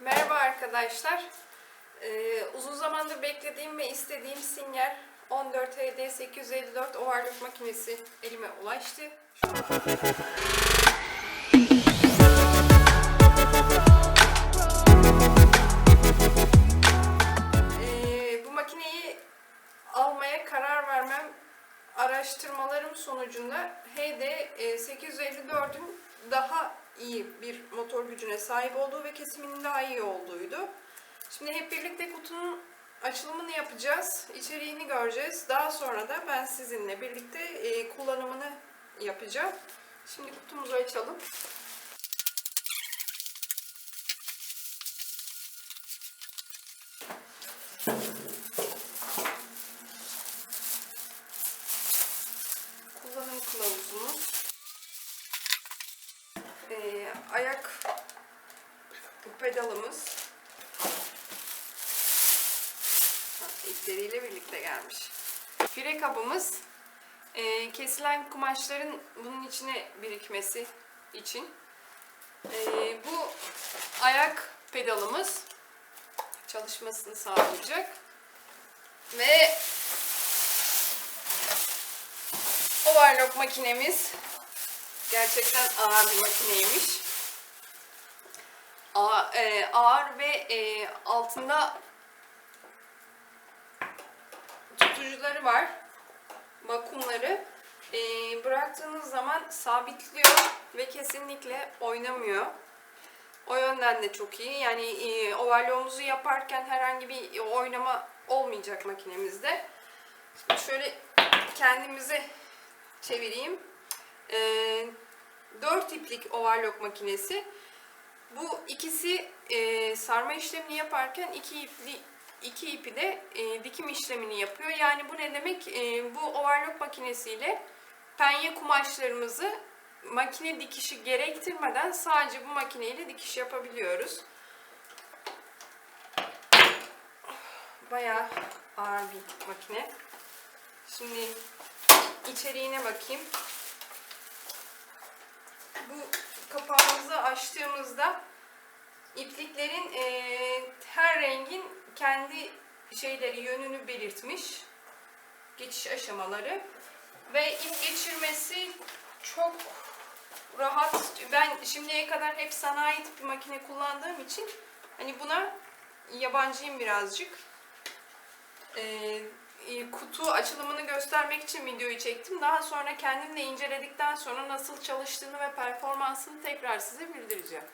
Merhaba arkadaşlar. Ee, uzun zamandır beklediğim ve istediğim Singer 14 HD 854 overlock makinesi elime ulaştı. Ee, bu makineyi almaya karar vermem araştırmalarım sonucunda HD e, 854'ün daha iyi bir motor gücüne sahip olduğu ve kesiminin daha iyi olduğuydu. Şimdi hep birlikte kutunun açılımını yapacağız. içeriğini göreceğiz. Daha sonra da ben sizinle birlikte e, kullanımını yapacağım. Şimdi kutumuzu açalım. Kullanım kılavuzumuz. Ee, ayak pedalımız. İpleriyle birlikte gelmiş. Fire kabımız. Ee, kesilen kumaşların bunun içine birikmesi için. Ee, bu ayak pedalımız çalışmasını sağlayacak. Ve overlock makinemiz gerçekten ağır bir makineymiş. Ağır, e, ağır ve e, altında tutucuları var. Vakumları. E, bıraktığınız zaman sabitliyor ve kesinlikle oynamıyor. O yönden de çok iyi. Yani e, overlock'umuzu yaparken herhangi bir oynama olmayacak makinemizde. Şöyle kendimizi çevireyim. E, 4 iplik overlock makinesi. Bu ikisi e, sarma işlemini yaparken iki ipli iki ipi de e, dikim işlemini yapıyor. Yani bu ne demek? E, bu overlock makinesiyle penye kumaşlarımızı makine dikişi gerektirmeden sadece bu makineyle dikiş yapabiliyoruz. Bayağı ağır bir makine. Şimdi içeriğine bakayım. Bu kapağımızı açtığımızda ipliklerin eee, her rengin kendi şeyleri yönünü belirtmiş. Geçiş aşamaları ve ip geçirmesi çok rahat. Ben şimdiye kadar hep sanayi tipi makine kullandığım için hani buna yabancıyım birazcık. Ee, e, kutu açılımını göstermek için videoyu çektim. Daha sonra kendimle inceledikten sonra nasıl çalıştığını ve performansını tekrar size bildireceğim.